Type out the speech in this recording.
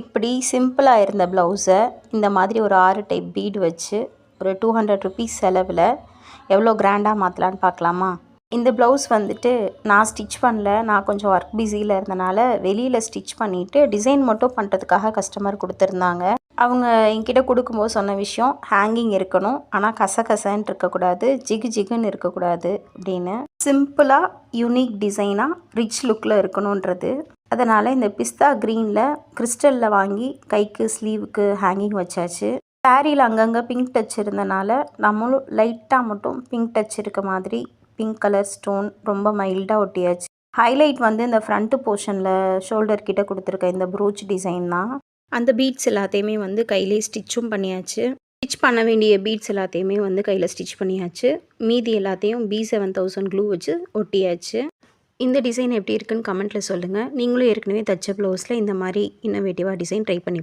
இப்படி சிம்பிளாக இருந்த ப்ளவுஸை இந்த மாதிரி ஒரு ஆறு டைப் பீடு வச்சு ஒரு டூ ஹண்ட்ரட் ருபீஸ் செலவில் எவ்வளோ கிராண்டாக மாற்றலான்னு பார்க்கலாமா? இந்த ப்ளவுஸ் வந்துட்டு நான் ஸ்டிச் பண்ணல. நான் கொஞ்சம் ஒர்க் பிஸியில் இருந்தனால வெளியில் ஸ்டிச் பண்ணிவிட்டு டிசைன் மட்டும் பண்ணுறதுக்காக கஸ்டமர் கொடுத்துருந்தாங்க. அவங்க என்கிட்ட கொடுக்கும்போது சொன்ன விஷயம் ஹேங்கிங் இருக்கணும். ஆனால் கசகசன்னு இருக்கக்கூடாது. ஜிகு ஜிகுன்னு இருக்கக்கூடாது. அப்படின்னு. சிம்பிளாக யூனிக் டிசைனாக ரிச் லுக்கில் இருக்கணுன்றது. அதனால் இந்த பிஸ்தா க்ரீனில் கிறிஸ்டலில் வாங்கி கைக்கு ஸ்லீவுக்கு ஹேங்கிங் வச்சாச்சு. சாரியில் அங்கங்கே பிங்க் டச் இருந்தனால நம்மளும் லைட்டாக மட்டும் பிங்க் டச் இருக்க மாதிரி பிங்க் கலர் ஸ்டோன் ரொம்ப மைல்டாக ஒட்டியாச்சு. ஹைலைட் வந்து இந்த ஃப்ரண்ட்டு போர்ஷனில் ஷோல்டர் கிட்ட கொடுத்துருக்க இந்த ப்ரூச் டிசைன் தான். அந்த பீட்ஸ் எல்லாத்தையுமே வந்து கையிலே ஸ்டிச்சும் பண்ணியாச்சு. ஸ்டிச் பண்ண வேண்டிய பீட்ஸ் எல்லாத்தையுமே வந்து கையில் ஸ்டிச் பண்ணியாச்சு. மீதி எல்லாத்தையும் பி செவன் தௌசண்ட் க்ளூ வச்சு ஒட்டியாச்சு. இந்த டிசைன் எப்படி இருக்குன்னு கமெண்ட்டில் சொல்லுங்கள் நீங்களும் ஏற்கனவே தச்ச ப்ளவுஸில் இந்த மாதிரி இன்னோவேட்டிவாக டிசைன் ட்ரை பண்ணி